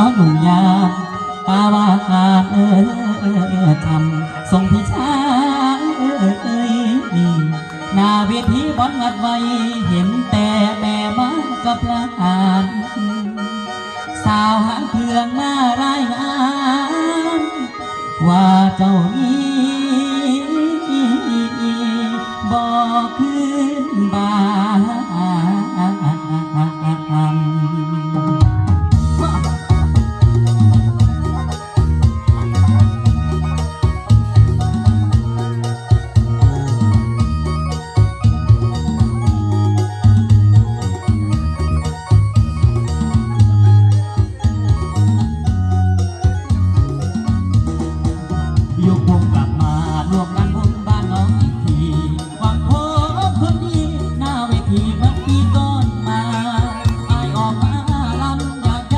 น้องหนุ่มยามปาวาเออเออทำทรงพิชาเออเอ้ยหน้าเวทีบอลงัดไว้เห็นแต่แม่มากับหลานสาวหางเครื่องมารายงานว่าเจ้านี้